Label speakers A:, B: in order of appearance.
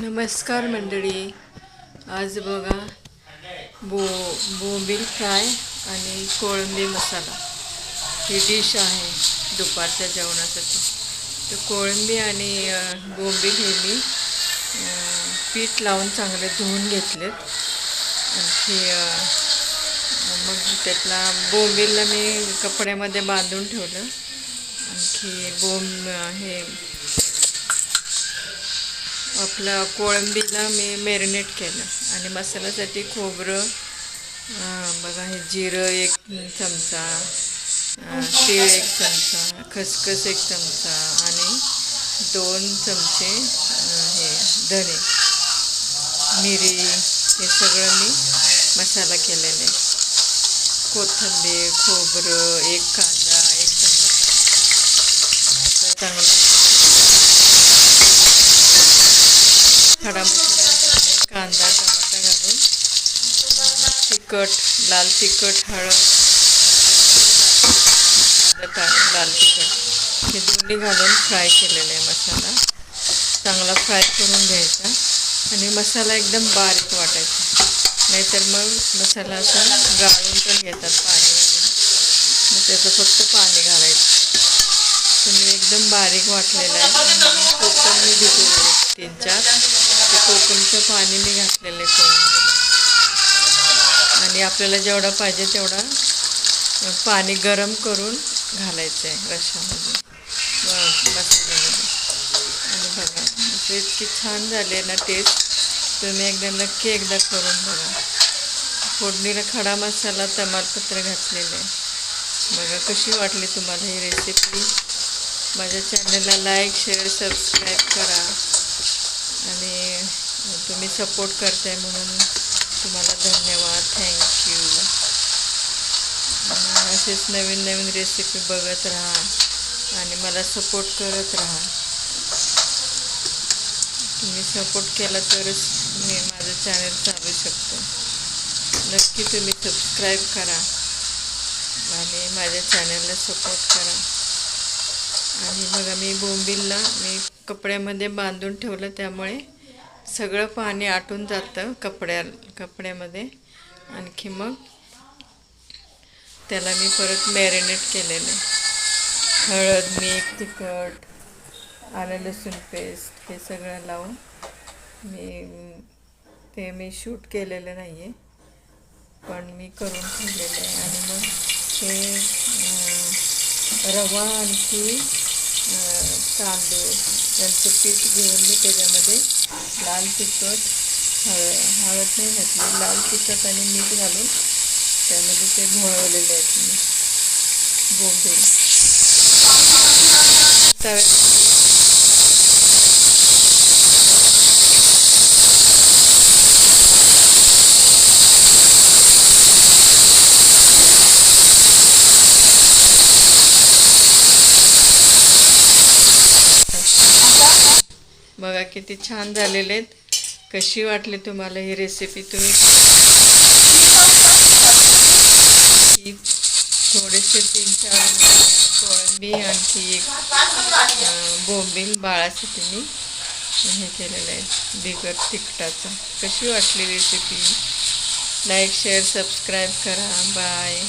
A: नमस्कार मंडळी. आज बघा बो बोंबील फ्राय आणि कोळंबी मसाला. ही डिश आहे दुपारच्या जेवणासाठी. तर कोळंबी आणि बोंबील हे मी पीठ लावून चांगले धुवून घेतलेत. आणखी मग त्यातला बोंबीलला मी कपड्यामध्ये बांधून ठेवलं. आणखी बोंब हे आपलं कोळंबीला मी मॅरिनेट केलं. आणि मसाल्यासाठी खोबरं बघा हे जिरं एक चमचा तीळ एक चमचा खसखस एक चमचा आणि दोन चमचे हे धणे मिरी हे सगळं मी मसाला केलेला. आहे कोथिंबीर खोबरं एक कांदा एक चमचा चांगलं खडा मसाला कांदा टमाटा घालून तिखट लाल तिखट हळद लाल तिखट. हे दोन्ही घालून फ्राय केलेलं आहे मसाला. चांगला फ्राय करून घ्यायचा आणि मसाला एकदम बारीक वाटायचा. नाहीतर मग मसाला असा गाळून पण घेतात पाणी मग त्याचं फक्त पाणी घालायचं. तुम्ही एकदम बारीक वाटलेलं आहे. कोकम मी भिजवले तीन चार. ते कोकमचं पाणी मी घातलेलं आहे कोळंबीला आणि आपल्याला जेवढा पाहिजे तेवढा पाणी गरम करून घालायचं आहे रशामध्ये. मसाल्यामध्ये आणि बघा असं इतकी छान झाली आहे ना टेस्ट तुम्ही एकदा नक्की एकदा करून बघा. फोडणीला खडा मसाला तमालपत्र घातलेलं आहे. बघा कशी वाटली तुम्हाला ही रेसिपी माझ्या चॅनलला लाईक शेअर सबस्क्राईब करा. आणि तुम्ही सपोर्ट करताय म्हणून तुम्हाला धन्यवाद. थँक्यू असेच नवीन नवीन रेसिपी बघत राहा आणि मला सपोर्ट करत राहा. तुम्ही सपोर्ट केला तरच मी माझं चॅनल चालू शकतो. नक्की तुम्ही सबस्क्राईब करा आणि माझ्या चॅनलला सपोर्ट करा. आणि बघा मी बोंबिलला मी कपड्यामध्ये बांधून ठेवलं त्यामुळे सगळं पाणी आटून जातं कपड्या कपड्यामध्ये. आणखी मग त्याला मी परत मॅरिनेट केलेलं आहे. हळद मीठ तिखट आलं लसूण पेस्ट हे सगळं लावून मी ते मी शूट केलेलं नाही आहे पण मी करून ठेवलेलं आहे. आणि मग ते रवा आणखी तांदूळ यांचं पीठ घेऊन मी त्याच्यामध्ये लाल तिखट हळद हळद नाही घातली लाल तिखट आणि मीठ घालून त्यामध्ये ते घोळवलेले आहेत मी. बोंबील. तव्यात बघा किती छान झालेले आहेत. कशी वाटली तुम्हाला ही रेसिपी तुम्ही? थोडेसे तीन चार कोळंबी आणखी एक बोंबील बाळासाठी मी हे केलेलं आहे बिगर तिखटाचं. कशी वाटली रेसिपी लाईक शेअर सबस्क्राईब करा. बाय